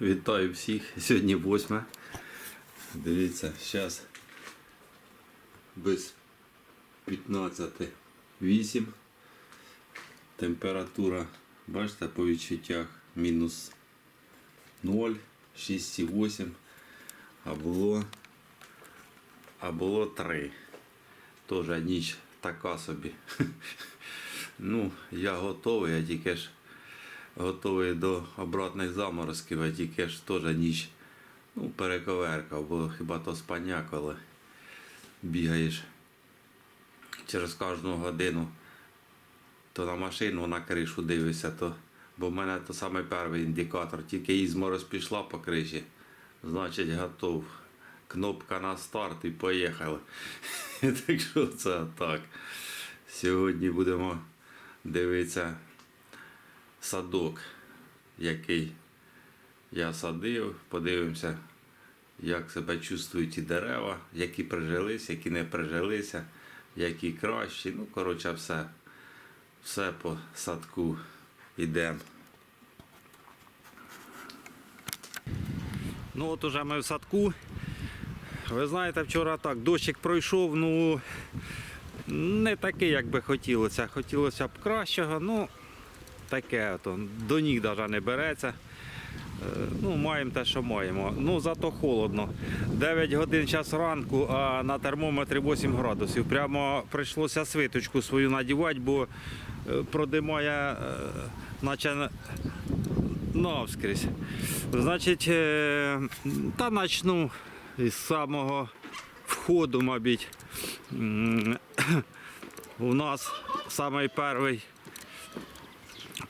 Вітаю всіх. Сьогодні 8. Дивіться, зараз без 15.8. Температура, бачите, по відчуттях мінус 0, 6,8. А було, а було 3. Тоже ніч така собі. Ну, я готовий, я тільки ж готовий до обратних заморозків, а тільки ж теж ніч ну, перековеркав, бо хіба то спання, коли бігаєш через кожну годину, то на машину, на кришу дивишся, то, бо в мене то саме перший індикатор, тільки ізмороз пішла по криші, значить готов. Кнопка на старт і поїхали. Так що це так. Сьогодні будемо дивитися садок, який я садив. Подивимося, як себе чувствують ті дерева, які прижилися, які не прижилися, які кращі. Ну, коротше, все. Все по садку йдемо. Ну от уже ми в садку. Ви знаєте, вчора так, дощик пройшов, ну не такий, як би хотілося. Хотілося б кращого, ну таке ото, до ніг навіть не береться. Е, Ну, маємо те, що маємо. Ну, зато холодно. 9 годин час ранку, а на термометрі 8 градусів. Прямо прийшлося свиточку свою надівати, бо е, продимає, е, наче навскрізь. Значить, та начну із самого входу, мабуть. У нас самий перший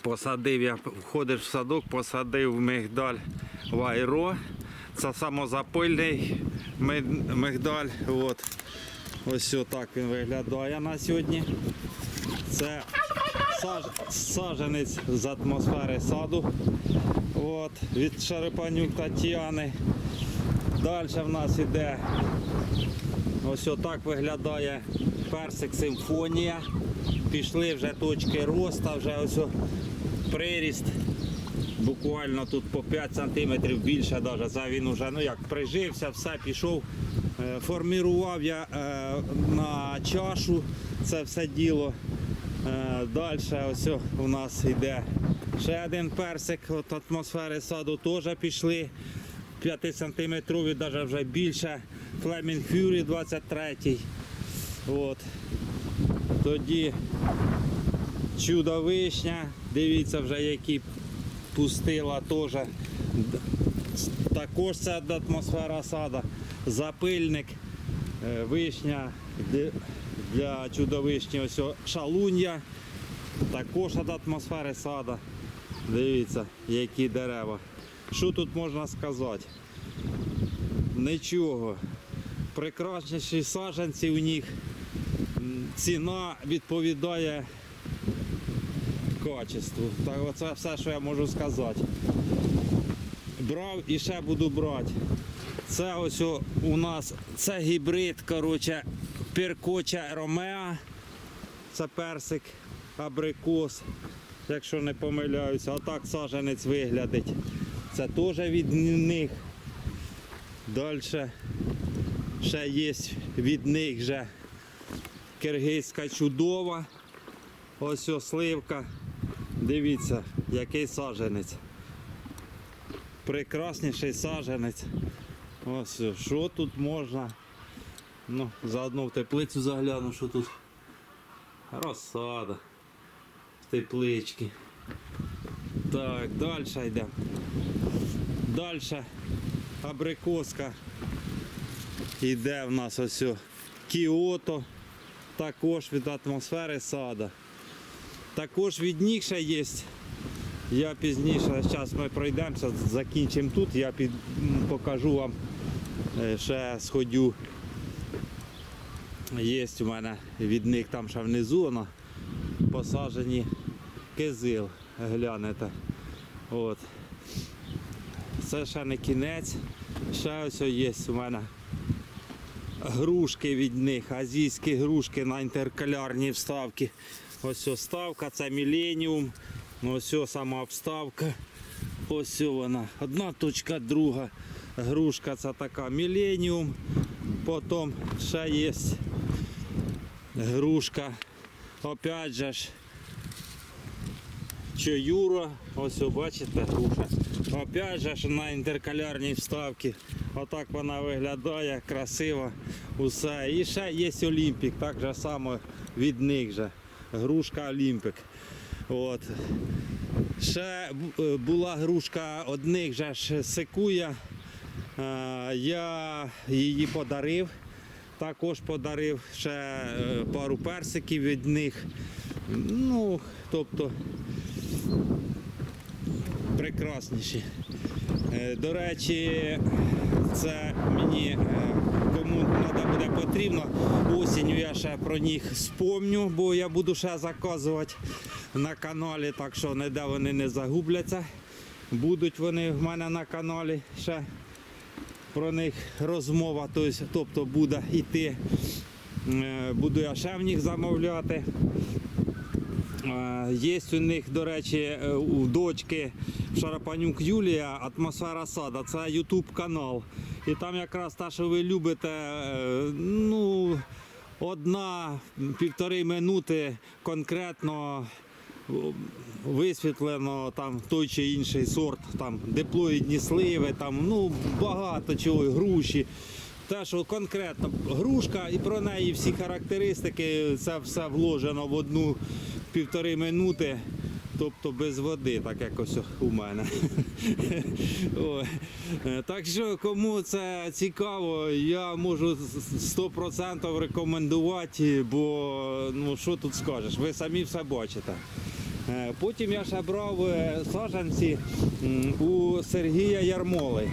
посадив я, входиш в садок, посадив мигдаль вайро. Це самозапильний мигдаль. От. Ось так він виглядає на сьогодні. Це саж, саженець з атмосфери саду. От, від Шарипанюк Тетяни. Далі в нас іде ось отак виглядає персик симфонія. Пішли вже точки роста, вже ось приріст. Буквально тут по 5 см більше навіть. Це він вже ну як прижився, все пішов. Е, Формірував я е, на чашу це все діло. Е, Далі ось у нас йде ще один персик от атмосфери саду теж пішли. 5 сантиметрові, навіть вже більше. Flaming Fury 23. От. Тоді чудо вишня. Дивіться вже які пустила теж. Також це атмосфера сада. Запильник, е, вишня для чудовишні ось о, шалунья. Також від атмосфери сада. Дивіться, які дерева. Що тут можна сказати? Нічого. Прекрасніші саджанці у них. Ціна відповідає качеству. Так оце все, що я можу сказати. Брав і ще буду брати. Це ось у нас це гібрид, коротше, Перкоча Ромеа. Це персик, абрикос, якщо не помиляюся. Отак саженець виглядить. Це теж від них. Далі ще є від них вже киргизька чудова. Ось сливка. Дивіться, який саженець. Прекрасніший саженець. Ось що тут можна. Ну, заодно в теплицю загляну, що тут. Розсада. Теплички. Так, далі йдемо. Далі абрикоска. Йде в нас ось Кіото. Також від атмосфери сада. Також від них ще є. Я пізніше, зараз ми пройдемося, закінчимо тут, я під, покажу вам е, ще сходю. Є у мене від них там ще внизу воно посаджені кизил, глянете. От. Це ще не кінець. Ще ось є у мене грушки від них, азійські грушки на інтеркалярній вставці. Ось ставка, це Millennium. Ось ось сама вставка. Ось вона. Одна точка, друга. Грушка це така Міленіум. Потім ще є грушка. Опять же ж. Чоюра. Ось бачите груша. Опять же ж на інтеркалярній вставці. Отак вона виглядає, красиво. Усе. І ще є Олімпік, так же само від них же. Грушка Олімпік. От. Ще е, була грушка одних же ж секуя. Е, Я її подарив. Також подарив ще е, пару персиків від них. Ну, тобто прекрасніші. До речі, це мені е, треба буде потрібно. Осінню я ще про них спомню, бо я буду ще заказувати на каналі, так що ніде вони не загубляться. Будуть вони в мене на каналі ще про них розмова, тобто буде йти. Е, Буду я ще в них замовляти. Е, Є у них, до речі, е, у дочки Шарапанюк Юлія Атмосфера сада. Це YouTube канал. І там якраз те, що ви любите, е, ну, одна півтори минути конкретно висвітлено там той чи інший сорт, там диплоїдні сливи, там ну багато чого, груші. Те, що конкретно грушка і про неї всі характеристики, це все вложено в одну півтори минути, тобто без води, так якось у мене. Е, Так що кому це цікаво, я можу 100% рекомендувати, бо ну що тут скажеш, ви самі все бачите. Е, Потім я ще брав е, саджанці у Сергія Ярмоли.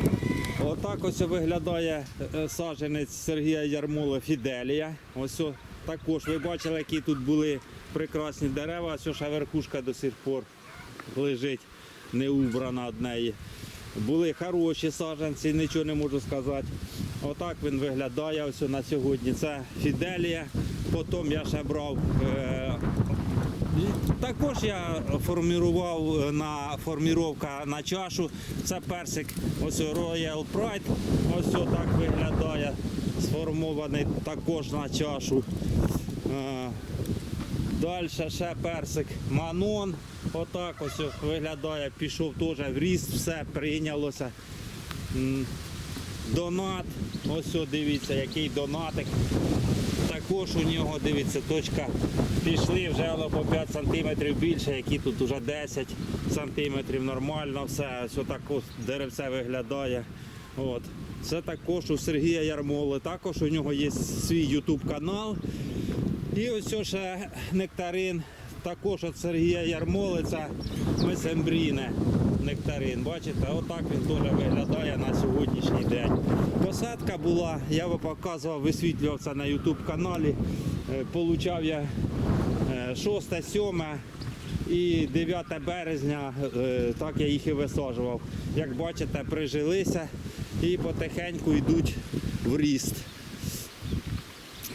Отак ось виглядає е, саджанець Сергія Ярмоли Фіделія. Ось також ви бачили, які тут були прекрасні дерева, ось ще верхушка до сих пор лежить, не убрана від неї. Були хороші саджанці, нічого не можу сказати. Отак він виглядає ось на сьогодні. Це Фіделія. Потім я ще брав е, Також я формував е, на форміровка на чашу. Це персик ось Royal Pride. Ось так виглядає. Сформований також на чашу. Далі ще персик Манон. Отак ось виглядає, пішов теж в ріст, все прийнялося. Донат. Ось дивіться, який донатик. Також у нього, дивіться, точка пішли вже по 5 см більше, які тут вже 10 см, нормально все. Ось отак ось деревце виглядає. От. Це також у Сергія Ярмоли. Також у нього є свій YouTube канал. І ось ще нектарин. Також від Сергія Ярмоли, це месембріне нектарин. Бачите, отак він теж виглядає на сьогоднішній день. Посадка була, я вам показував, висвітлював це на YouTube каналі. Е, Получав я е, 6, 7 і 9 березня, е, так я їх і висаджував. Як бачите, прижилися і потихеньку йдуть в ріст.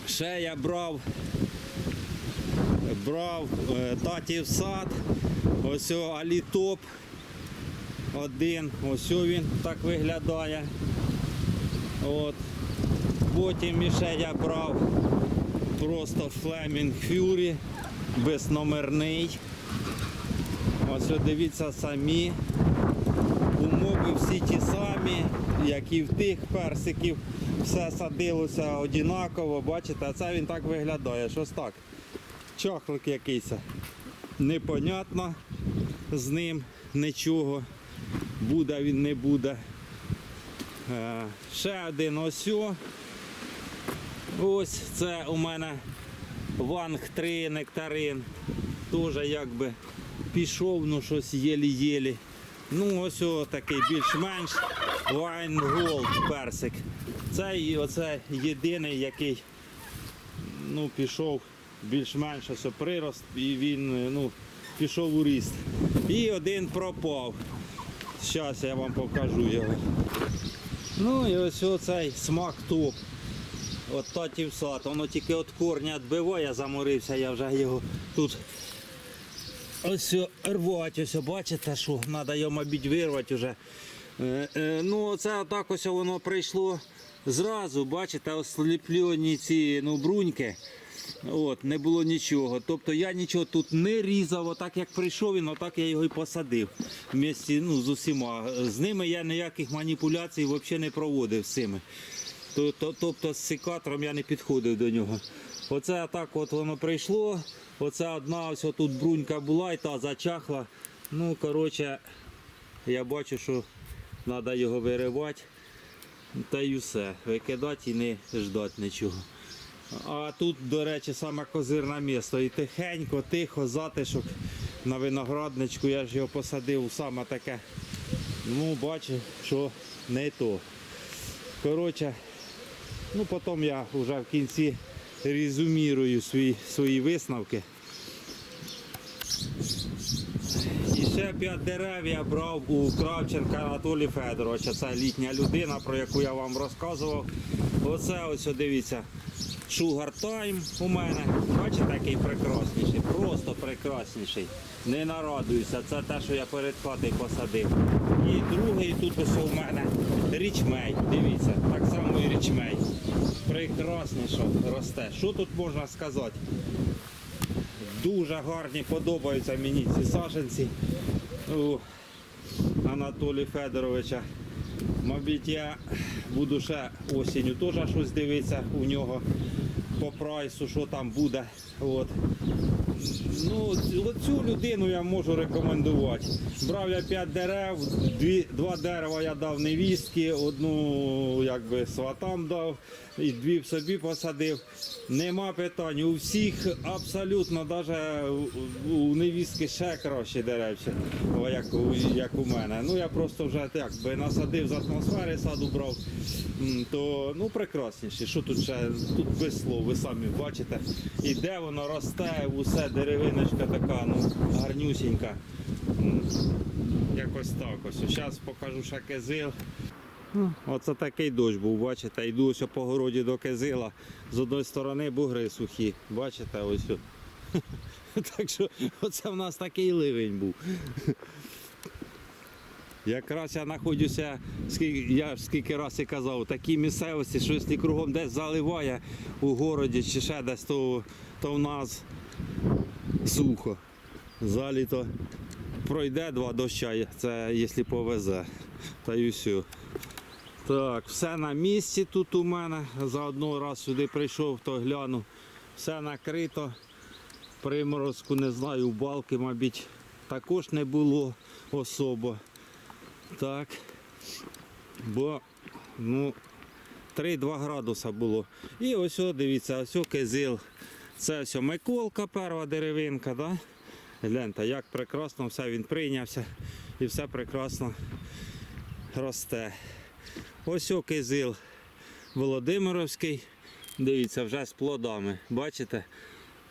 Ще я брав брав е, татів сад, ось алітоп один, ось він так виглядає. От. Потім іще я брав просто Flaming Fury, безномерний. Ось дивіться самі. Умови всі ті самі, як і в тих персиків. Все садилося однаково, бачите, а це він так виглядає, щось так. Чахлик якийсь. Непонятно з ним нічого. Буде він, не буде. Е, ще один ось. Ось це у мене Ванг 3 нектарин. Теж якби пішов, ну щось єлі-єлі. Ну, ось о, такий більш-менш Gold персик. Це оце єдиний, який ну, пішов більш-менш ось прирост і він ну, пішов у ріст. І один пропав. Зараз я вам покажу його. Ну і ось оцей смак топ. От татів сад. Воно тільки від корня відбиває, заморився, я вже його тут ось рвати, ось бачите, що треба його, мабуть, вирвати вже. Е, е, ну, це отак ось воно прийшло зразу, бачите, осліплені ці ну, бруньки. От, не було нічого. Тобто я нічого тут не різав, отак як прийшов він, отак я його і посадив. Вместе, ну, з усіма. З ними я ніяких маніпуляцій взагалі не проводив з цими. То- то- Тобто з секатором я не підходив до нього. Оце так от воно прийшло. Оце одна ось тут брунька була і та зачахла. Ну, коротше, я бачу, що треба його виривати. Та й усе. Викидати і не ждати нічого. А тут, до речі, саме козирне місто. І тихенько, тихо, затишок на виноградничку. Я ж його посадив саме таке. Ну, бачу, що не то. Коротше, ну потім я вже в кінці резюмірую свої, свої висновки. І ще п'ять дерев я брав у Кравченка Анатолія Федоровича. Це літня людина, про яку я вам розказував. Оце ось дивіться. Шугар Тайм у мене. Бачите, який прекрасніший, просто прекрасніший. Не нарадуюся, це те, що я перед хатою посадив. І другий тут ось у мене річмей. Дивіться, так само і річмей. Прекрасніше росте. Що тут можна сказати? Дуже гарні, подобаються мені ці саженці у Анатолія Федоровича. Мабуть, я буду ще осінню теж щось дивитися у нього по прайсу, що там буде. От. Ну, цю людину я можу рекомендувати. Брав я 5 дерев, дві, два дерева я дав невістки, одну якби сватам дав і дві собі посадив. Нема питань. У всіх абсолютно, навіть у, невістки ще кращі деревця, о, як, у- як у мене. Ну я просто вже так насадив з атмосфери, саду брав, то ну прекрасніші. Що тут ще? Тут без ви самі бачите. І де воно росте, усе деревиночка така, ну гарнюсінька. Якось так ось. Зараз покажу ще кизил. Ну, Оце такий дощ був, бачите, йду ось по городі до кизила. З одної сторони бугри сухі. Бачите, ось. Так що оце в нас такий ливень був. Якраз я знаходжуся, скільки, я ж скільки разів і казав, такій місцевості, що якщо кругом десь заливає у городі чи ще десь, то, то в нас сухо. Заліто пройде два доща, це якщо повезе. Та й все. Так, все на місці тут у мене. Заодно раз сюди прийшов, то гляну. Все накрито. Приморозку не знаю, балки, мабуть, також не було особо. Так. Бо ну, 3-2 градуса було. І ось, дивіться, ось о, кизил. Це ось Миколка, перша деревинка. Да? Гляньте, як прекрасно все він прийнявся і все прекрасно росте. Ось о, кизил Володимировський. Дивіться, вже з плодами. Бачите?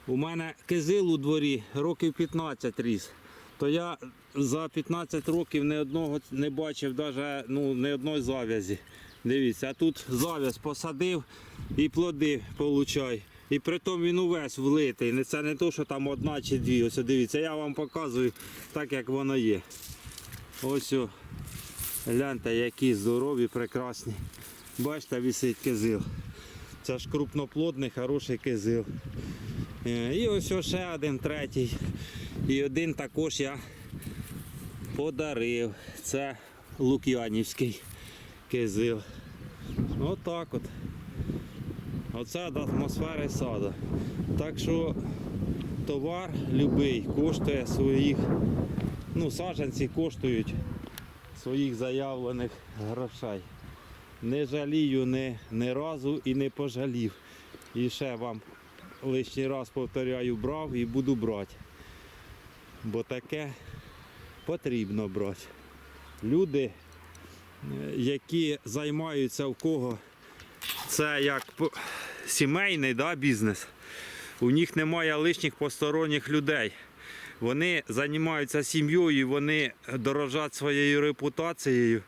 У мене кизил у дворі років 15 ріс. То я за 15 років ні одного не бачив даже, ну, ні одної зав'язі. Дивіться, а тут зав'яз посадив і плоди получай. І притом він увесь влитий. Це не то, що там одна чи дві. Ось дивіться, я вам показую так, як воно є. Ось. Гляньте, які здорові, прекрасні. Бачите, висить кизил. Це ж крупноплодний, хороший кизил. Е, І ось ось ще один третій. І один також я подарив. Це Лук'янівський кизил. Отак от. Оце до атмосфери саду. Так що товар любий коштує своїх, ну, саджанці коштують своїх заявлених грошей. Не жалію ні, ні разу і не пожалів. І ще вам лишній раз повторяю, брав і буду брати. Бо таке потрібно брати. Люди, е, які займаються в кого це як сімейний да, бізнес, у них немає лишніх посторонніх людей. Вони займаються сім'єю, вони дорожать своєю репутацією.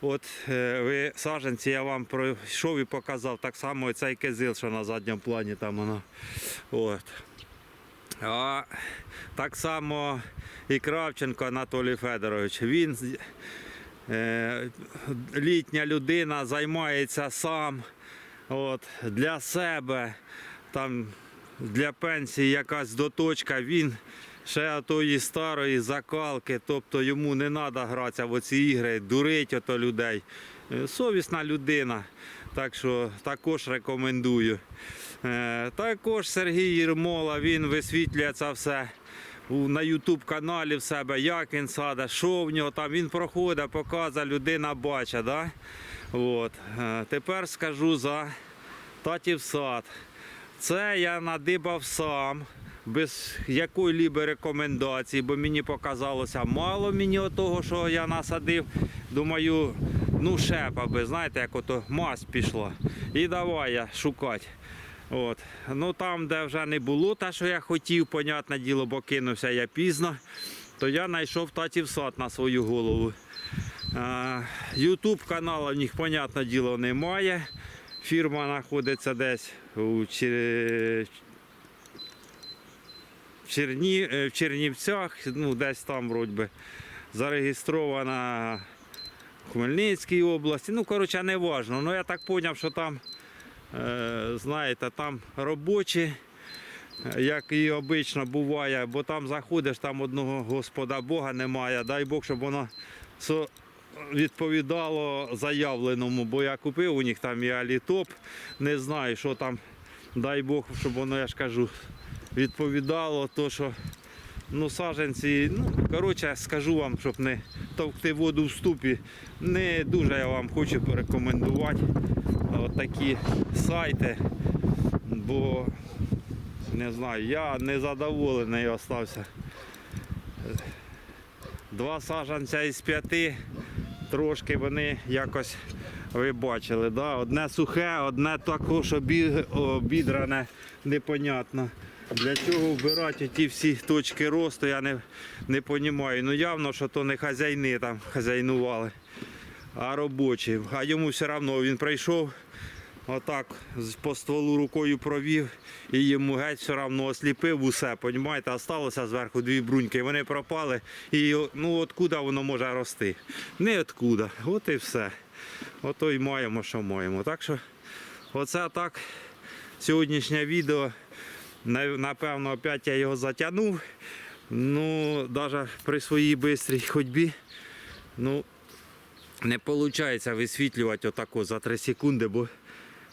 От е, ви саженці, я вам пройшов і показав так само цей кизил, що на задньому плані там воно. От. А так само і Кравченко Анатолій Федорович. Він е, літня людина, займається сам от, для себе, там, для пенсії якась доточка. Він ще тої старої закалки, тобто йому не треба гратися в оці ігри, дурить ото людей. Е, Совісна людина. Так що також рекомендую. Е, Також Сергій Єрмола, він висвітлює це все на Ютуб каналі в себе, як він саде, що в нього там. Він проходить, показує, людина бачить. Да? От. Е, Тепер скажу за татів сад. Це я надибав сам. Без якої-либо рекомендації, бо мені показалося мало мені того, що я насадив. Думаю, ну шепа би, знаєте, як ото мазь пішла. І давай я шукати. От. Ну там, де вже не було те, що я хотів, понятне діло, бо кинувся я пізно, то я знайшов татів сад на свою голову. Ютуб каналу в них, понятне діло, немає. Фірма знаходиться десь у Чер- Черні... е, в Чернівцях, ну десь там вроді би, зареєстрована в Хмельницькій області. Ну, коротше, не важно. Ну я так зрозумів, що там, е, знаєте, там робочі, як і обично буває, бо там заходиш, там одного Господа Бога немає. Дай Бог, щоб воно відповідало заявленому, бо я купив у них там і алітоп, не знаю, що там, дай Бог, щоб воно, я ж кажу, відповідало, то що ну, саженці, ну, коротше, скажу вам, щоб не товкти воду в ступі, не дуже я вам хочу порекомендувати такі сайти, бо не знаю, я не задоволений остався. Два сажанця із п'яти, трошки вони якось ви бачили. Да? Одне сухе, одне також обі- обідране, непонятно. Для чого вбирати ті всі точки росту, я не, не розумію. Ну явно, що то не хазяйни там хазяйнували, а робочі. А йому все одно він прийшов, отак по стволу рукою провів і йому геть все одно осліпив усе, понімаєте, осталося зверху дві бруньки, вони пропали. І ну откуда воно може рости? Не. От і все. Ото й маємо, що маємо. Так що оце так. Сьогоднішнє відео. Напевно, опять я його затягнув. Ну, навіть при своїй бистрій ходьбі. Ну, не виходить висвітлювати отако за 3 секунди, бо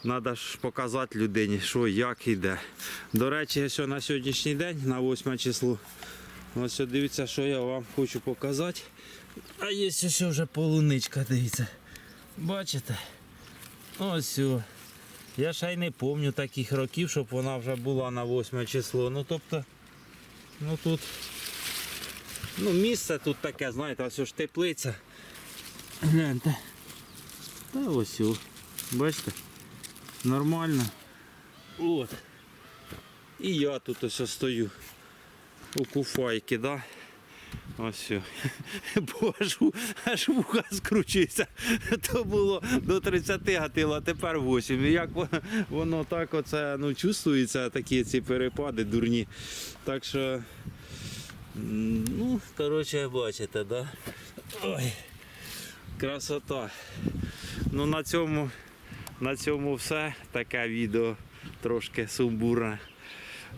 треба ж показати людині, що як іде. До речі, що на сьогоднішній день, на 8 число, ось дивіться, що я вам хочу показати. А є ось вже полуничка, дивіться. Бачите? Ось. Я ще й не пам'ятаю таких років, щоб вона вже була на 8 число. Ну тобто, ну тут ну, місце тут таке, знаєте, ось ж теплиця. Гляньте. Та ось. Бачите? Нормально. От. І я тут ось стою. У куфайки, да? Ось. о. Бо аж, аж вуха скручується. То було до 30 гатило, а тепер 8. І як во- воно так оце, ну, чувствується, такі ці перепади дурні. Так що, ну, коротше, бачите, да? Ой, красота. Ну на цьому, на цьому все. Таке відео трошки сумбурне.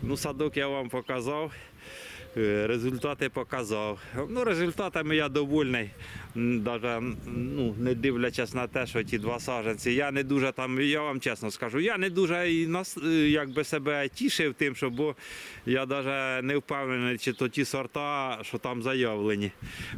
Ну, садок я вам показав. Е, Результати показав. Ну, результатами я довольний. Даже ну, не дивлячись на те, що ті два саджанці. Я не дуже там, я вам чесно скажу, я не дуже і нас, е, якби себе тішив тим, що бо я навіть не впевнений, чи то ті сорта, що там заявлені.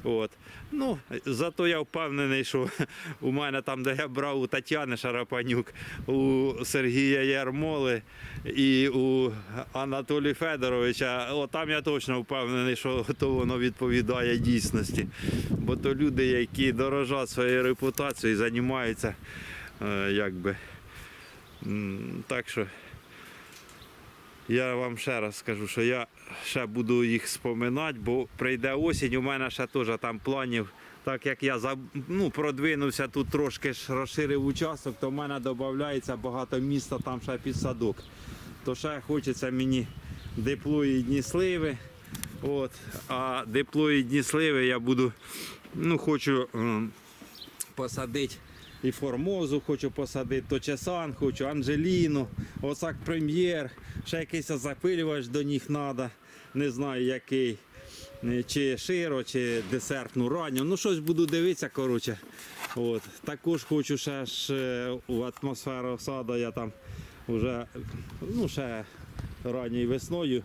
От. Ну, зато я впевнений, що у мене там, де я брав у Тетяни Шарапанюк, у Сергія Ярмоли і у Анатолія Федоровича, о, там я точно впевнений, що то воно відповідає дійсності. Бо то люди, які дорожать своєю репутацією і займаються, е, якби. Так що я вам ще раз скажу, що я ще буду їх споминати, бо прийде осінь, у мене ще теж там планів. Так як я ну, продвинувся тут трошки розширив участок, то в мене додається багато міста там ще під садок. То ще хочеться мені диплоїдні сливи. От, а диплоїдні сливи я буду, ну, хочу ем, посадити і формозу, хочу посадити точесан, хочу Анжеліну, Осак Прем'єр, ще якийсь запилювач до них треба, не знаю який. Е, Чи широ, чи десертну ранню. Ну, щось буду дивитися, коротше. От. Також хочу ще ж е, у атмосферу саду я там вже ну, ще ранньою весною.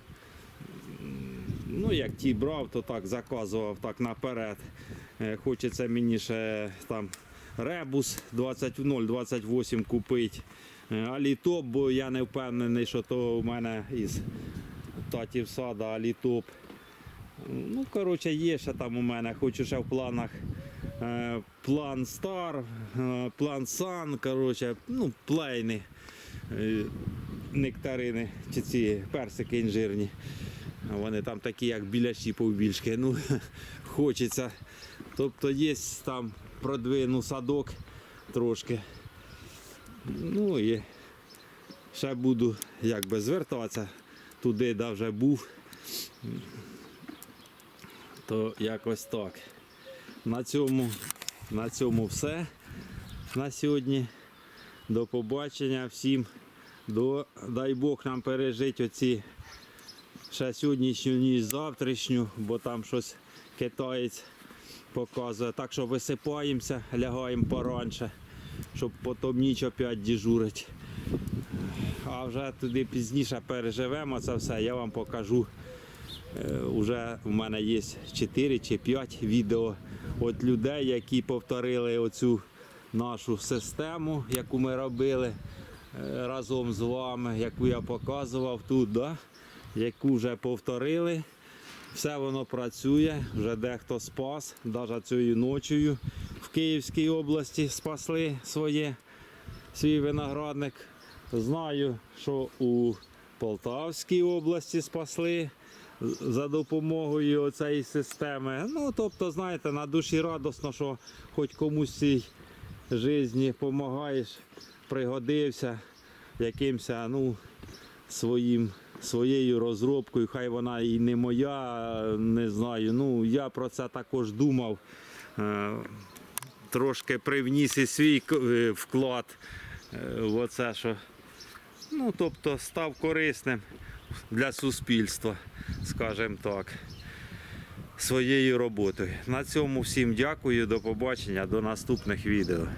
Ну, як ті брав, то так заказував так наперед. Е, Хочеться мені ще там ребус 20.028 купити. Е, Алітоп, бо я не впевнений, що то у мене із татів сада алітоп. Ну, коротше, є ще там у мене, хочу ще в планах е, план Стар, план Сан, коротше, ну, плейни, нектарини, чи ці персики інжирні. Вони там такі, як біляші повбільшки. Ну, хочеться. Тобто є там продвину садок трошки. Ну і ще буду якби звертатися туди, де вже був то якось так. На цьому, на цьому все на сьогодні. До побачення всім. До, дай Бог нам пережити оці ще сьогоднішню ніч завтрашню, бо там щось китаєць показує. Так що висипаємося, лягаємо поранше, щоб потім ніч опять дежурить. А вже туди пізніше переживемо це все, я вам покажу. Е, Уже в мене є 4 чи 5 відео від людей, які повторили оцю нашу систему, яку ми робили е, разом з вами, яку я показував тут, да? яку вже повторили. Все воно працює, вже дехто спас, навіть цією ночею в Київській області спасли своє, свій виноградник. Знаю, що у Полтавській області спасли за допомогою цієї системи. Ну, тобто, знаєте, на душі радосно, що хоч комусь цій житті допомагаєш, пригодився якимось ну, своїм, своєю розробкою. Хай вона і не моя, не знаю. Ну, я про це також думав. Е, Трошки привніс і свій е, вклад е, в оце, що ну, тобто став корисним для суспільства, скажімо так, своєю роботою. На цьому всім дякую, до побачення, до наступних відео.